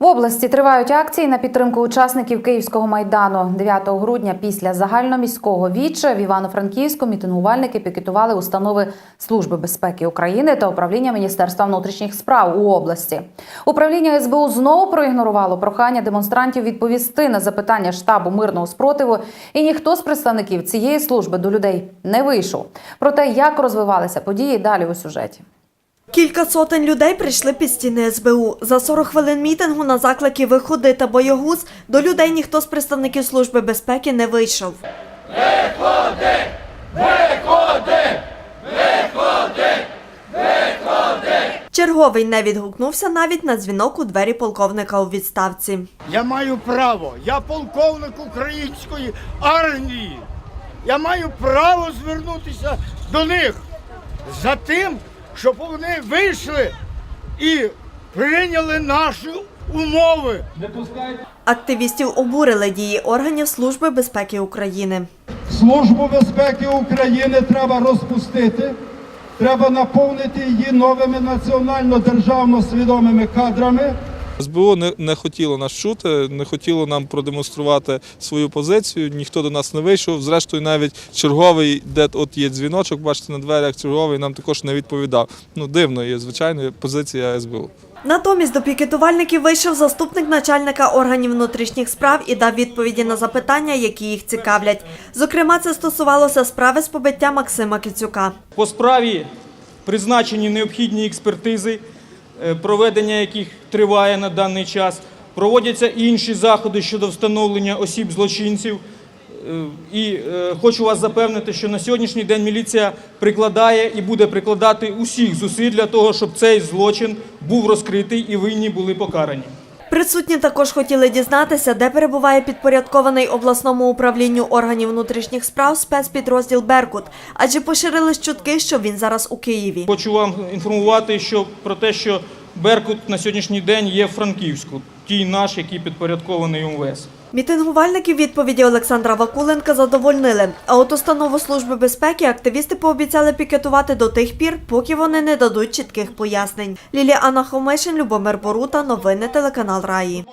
В області тривають акції на підтримку учасників Київського майдану. 9 грудня після загальноміського віче в Івано-Франківську мітингувальники пікетували установи Служби безпеки України та управління Міністерства внутрішніх справ у області. Управління СБУ знову проігнорувало прохання демонстрантів відповісти на запитання штабу мирного спротиву, і ніхто з представників цієї служби до людей не вийшов. Про те, як розвивалися події, далі у сюжеті. Кілька сотень людей прийшли під стіни СБУ. За 40 хвилин мітингу на заклики «Виходи» та боягуз до людей ніхто з представників Служби безпеки не вийшов. Виходи. Черговий не відгукнувся навіть на дзвінок у двері полковника у відставці. Я маю право. Я полковник української армії. Я маю право звернутися до них за тим, щоб вони вийшли і прийняли наші умови. Активістів обурили дії органів Служби безпеки України. Службу безпеки України треба розпустити. Треба наповнити її новими національно-державно свідомими кадрами. СБУ не, не хотіло нас чути, не хотіло нам продемонструвати свою позицію. Ніхто до нас не вийшов. Зрештою, навіть черговий, де от є дзвіночок, бачите на дверях, черговий нам також не відповідав. Ну дивно є звичайно позиція СБУ. Натомість до пікетувальників вийшов заступник начальника органів внутрішніх справ і дав відповіді на запитання, які їх цікавлять. Зокрема, це стосувалося справи з побиття Максима Кицюка. По справі призначені необхідні експертизи, проведення яких триває на даний час. Проводяться інші заходи щодо встановлення осіб злочинців. Е, І е, хочу вас запевнити, що на сьогоднішній день міліція прикладає і буде прикладати усіх зусиль для того, щоб цей злочин був розкритий і винні були покарані. Присутні також хотіли дізнатися, де перебуває підпорядкований обласному управлінню органів внутрішніх справ спецпідрозділ Беркут, адже поширились чутки, що він зараз у Києві. Хочу вам інформувати що, про те, що Беркут на сьогоднішній день є в Франківську, тій наш, який підпорядкований УМВС. Мітингувальники відповіді Олександра Вакуленка задовольнили. А от установу служби безпеки активісти пообіцяли пікетувати до тих пір, поки вони не дадуть чітких пояснень. Ліліана Хомишин, Любомир Борута, новини телеканал Раї.